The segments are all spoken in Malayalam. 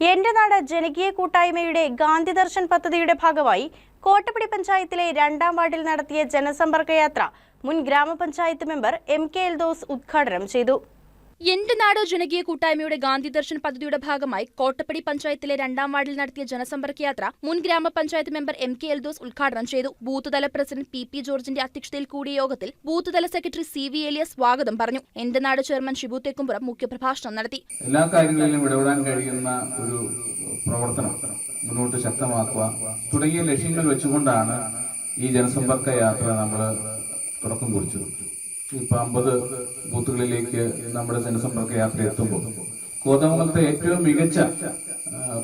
എന്റെ നാട് ജനകീയ കൂട്ടായ്മയുടെ ഗാന്ധി ദർശൻ പദ്ധതിയുടെ ഭാഗമായി കോട്ടപ്പടി പഞ്ചായത്തിലെ രണ്ടാം വാർഡിൽ നടത്തിയ ജനസമ്പർക്ക യാത്ര മുൻ ഗ്രാമപഞ്ചായത്ത് മെമ്പർ എം കെ എൽദോസ് ഉദ്ഘാടനം ചെയ്തു. എന്റെ നാട് ജനകീയ കൂട്ടായ്മയുടെ ഗാന്ധി ദർശൻ പദ്ധതിയുടെ ഭാഗമായി കോട്ടപ്പടി പഞ്ചായത്തിലെ രണ്ടാം വാർഡിൽ നടത്തിയ ജനസമ്പർക്ക യാത്ര മുൻ ഗ്രാമപഞ്ചായത്ത് മെമ്പർ എം കെ എൽദോസ് ഉദ്ഘാടനം ചെയ്തു. ബൂത്ത്തല പ്രസിഡന്റ് പി പി ജോർജിന്റെ അധ്യക്ഷതയിൽ കൂടിയ യോഗത്തിൽ ബൂത്ത്തല സെക്രട്ടറി സി വി എലിയസ് സ്വാഗതം പറഞ്ഞു. എന്റെ നാട് ചെയർമാൻ ഷിബു തെക്കുംപുറം മുഖ്യപ്രഭാഷണം നടത്തി. എല്ലാ കാര്യങ്ങളിലും ഇടപെടാൻ കഴിയുന്ന ഒരു പ്രവർത്തനം മുന്നോട്ട് ശക്തമാക്കുക തുടങ്ങിയ ലക്ഷ്യങ്ങൾ വെച്ചുകൊണ്ടാണ് ഈ ജനസമ്പർക്ക യാത്ര നമ്മൾ തുടക്കം കുറിച്ചത്. ഇപ്പൊ അമ്പത് ബൂത്തുകളിലേക്ക് നമ്മുടെ ജനസമ്പർക്ക യാത്ര എത്തുമ്പോൾ കോതമംഗലത്തെ ഏറ്റവും മികച്ച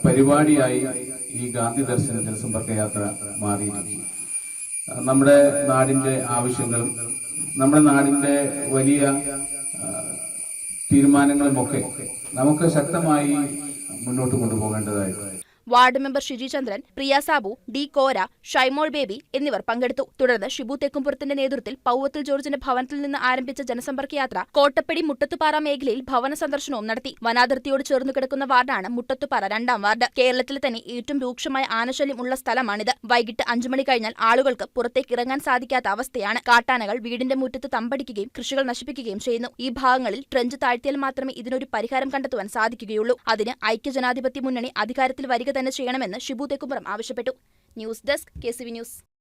പരിപാടിയായി ഈ ഗാന്ധി ദർശന ജനസമ്പർക്ക യാത്ര മാറിയിരിക്കുന്നു. നമ്മുടെ നാടിന്റെ ആവശ്യങ്ങളും നമ്മുടെ നാടിന്റെ വലിയ തീരുമാനങ്ങളുമൊക്കെ നമുക്ക് ശക്തമായി മുന്നോട്ട് കൊണ്ടുപോകേണ്ടതായിട്ടുണ്ട്. Ward member Shiji Chandran Priya Sabu D Kora Shymol Baby എന്നിവർ പങ്കെടുത്തു. തുടർന്ന് ഷിബു തെക്കുംപുറത്തിന്റെ നേതൃത്വത്തിൽ പൗവത്തിൽ ജോർജിന്റെ ഭവനത്തിൽ നിന്ന് ആരംഭിച്ച ജനസമ്പർക്ക യാത്ര കോട്ടപ്പടി മുട്ടത്തുപാറ മേഖലയിൽ ഭവന സന്ദർശനവും നടത്തി. വനാതിർത്തിയോട് ചേർന്ന് കിടക്കുന്ന വാർഡാണ് മുട്ടത്തുപാറ രണ്ടാം വാർഡ്. കേരളത്തിലെ തന്നെ ഏറ്റവും രൂക്ഷമായ ആനശല്യം ഉള്ള സ്ഥലമാണിത്. വൈകിട്ട് അഞ്ചു മണി കഴിഞ്ഞാൽ ആളുകൾക്ക് പുറത്തേക്ക് ഇറങ്ങാൻ സാധിക്കാത്ത അവസ്ഥയാണ്. കാട്ടാനകൾ വീടിന്റെ മുറ്റത്ത് തമ്പടിക്കുകയും കൃഷികൾ നശിപ്പിക്കുകയും ചെയ്യുന്നു. ഈ ഭാഗങ്ങളിൽ ട്രഞ്ച് താഴ്ത്തിയാൽ മാത്രമേ ഇതിനൊരു പരിഹാരം കണ്ടെത്തുവാൻ സാധിക്കുകയുള്ളൂ. അതിന് ഐക്യജനാധിപത്യ മുന്നണി അധികാരത്തിൽ വരിക തന്നെ ചെയ്യണമെന്ന് ഷിബു തെക്കുംപുറം ആവശ്യപ്പെട്ടു. News desk K news.